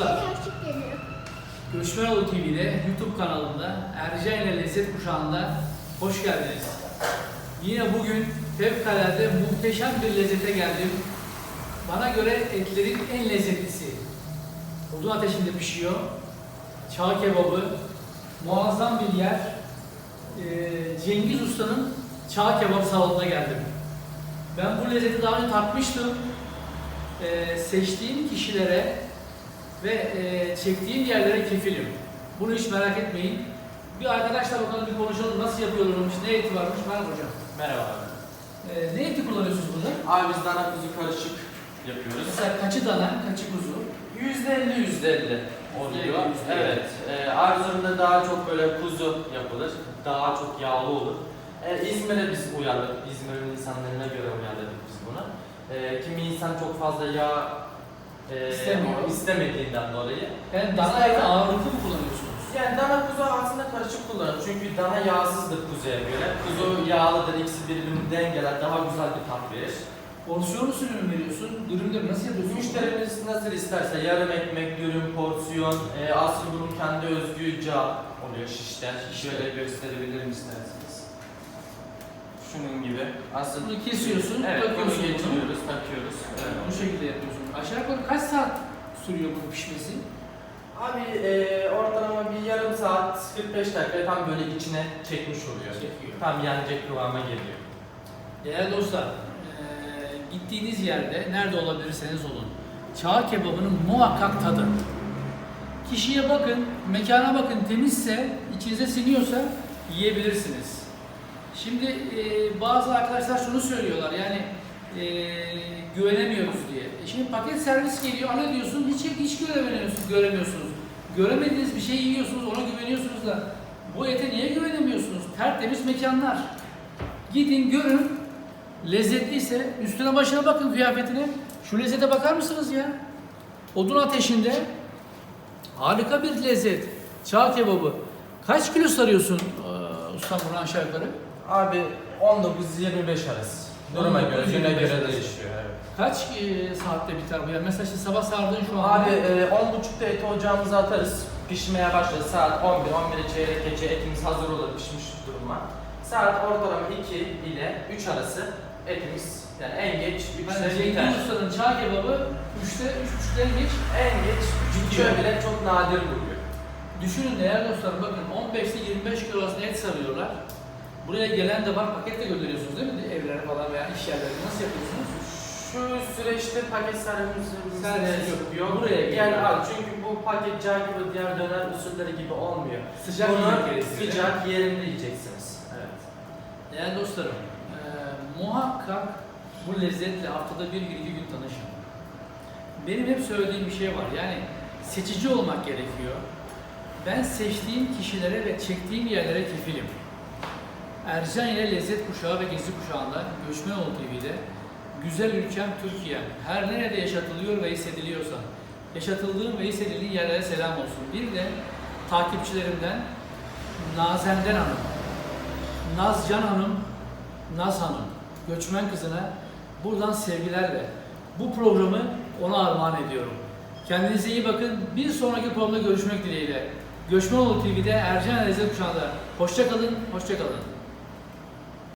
dostlar. Göçmenoğlu TV'de YouTube kanalında Ercan ile Lezzet Kuşağı'nda hoş geldiniz. Yine bugün fevkalade muhteşem bir lezzete geldim. Bana göre etlerin en lezzetlisi. Odun ateşinde pişiyor. Çağ kebabı, muazzam bir yer. Ee, Cengiz Usta'nın Çağ Kebap salonuna geldim. Ben bu lezzeti daha önce tatmıştım. Ee, seçtiğim kişilere ve e, çektiğim yerlere kefilim. Bunu hiç merak etmeyin. Bir arkadaşla bakalım bir konuşalım nasıl yapıyorlarmış, ne eti varmış ben hocam. Merhaba abi. Ee, ne eti kullanıyorsunuz burada? Abi biz dana kuzu karışık yapıyoruz. Mesela kaçı dana, kaçı kuzu? %50 %50 oluyor. %50. Evet. E, Erzurum'da daha çok böyle kuzu yapılır. Daha çok yağlı olur. E, İzmir'e biz uyarladık. İzmir'in insanlarına göre uyarladık biz bunu. E, kimi insan çok fazla yağ e, İstemiyor. istemediğinden dolayı. Yani dana eti ağırlıklı mı kullanıyorsunuz? Yani dana kuzu aslında karışık kullanılır. Çünkü dana yağsızdır kuzuya göre. Kuzu yağlıdır, ikisi birbirini dengeler, daha güzel bir tat verir. Porsiyon usulü mü veriyorsun? Dürümleri nasıl yapıyorsun? Müşterimiz nasıl isterse yarım ekmek, dürüm, porsiyon, e, asıl bunun kendi özgü cağ oluyor şişler. Şöyle gösterebilirim isterseniz. Şunun gibi. Asıl Bunu kesiyorsun, evet, takıyorsun bunu bunu. geçiriyoruz, takıyoruz. Evet. bu şekilde yapıyorsun. Aşağı yukarı kaç saat sürüyor bu pişmesi? Abi e, ortalama bir yarım saat, 45 dakika tam böyle içine çekmiş oluyor. Çekiyor. Tam yenecek kıvama geliyor. Değerli dostlar, eee, gittiğiniz yerde nerede olabilirseniz olun. Çağ kebabının muhakkak tadın. Kişiye bakın, mekana bakın temizse, içinize siniyorsa yiyebilirsiniz. Şimdi eee, bazı arkadaşlar şunu söylüyorlar yani. E şimdi paket servis geliyor, al diyorsun, hiç hiç güvenemiyorsunuz, göremiyorsunuz. Göremediğiniz bir şeyi yiyorsunuz, ona güveniyorsunuz da bu ete niye güvenemiyorsunuz? Tertemiz mekanlar. Gidin görün, lezzetliyse üstüne başına bakın kıyafetine. Şu lezzete bakar mısınız ya? Odun ateşinde harika bir lezzet. Çağ kebabı. Kaç kilo sarıyorsun ee, ustam bunu aşağı yukarı? Abi 19-25 arası. Duruma göre, 19-25 güne göre arası. Kaç e, saatte biter bu ya? Mesela şimdi sabah sardığın şu an. Abi e, 10.30'da eti ocağımıza atarız. Pişmeye başlar. Saat 11, 11 çeyrek geçe etimiz hazır olur pişmiş duruma. Saat ortalama 2 ile 3 arası etimiz yani en geç 3'te Yani biter. Cengiz Usta'nın çağ kebabı 3'te 3.30'dan geç. En geç 3'e bile çok nadir buluyor. Düşünün değerli dostlarım bakın 15 ile 25 kilo arasında et sarıyorlar. Buraya gelen de var paketle gönderiyorsunuz değil mi? Evlere falan veya iş yerlerine nasıl yapıyorsunuz? Şu süreçte paket servisimiz yok. Buraya Gel al çünkü bu paket cağ gibi diğer döner usulleri gibi olmuyor. Sıcak Bunu sıcak yerinde yiyeceksiniz. Evet. Değerli dostlarım, eee, muhakkak bu lezzetle haftada bir gün iki gün tanışın. Benim hep söylediğim bir şey var. Yani seçici olmak gerekiyor. Ben seçtiğim kişilere ve çektiğim yerlere kefilim. Ercan ile Lezzet Kuşağı ve Gezi Kuşağı'nda Göçmenoğlu TV'de güzel ülkem Türkiye her nerede yaşatılıyor ve hissediliyorsa yaşatıldığım ve hissedildiği yerlere selam olsun. Bir de takipçilerimden Nazenden Hanım, Nazcan Hanım, Naz Hanım, göçmen kızına buradan sevgilerle bu programı ona armağan ediyorum. Kendinize iyi bakın. Bir sonraki programda görüşmek dileğiyle. Göçmenoğlu TV'de Ercan Lezzet Kuşağı'nda. Hoşça kalın, hoşça kalın.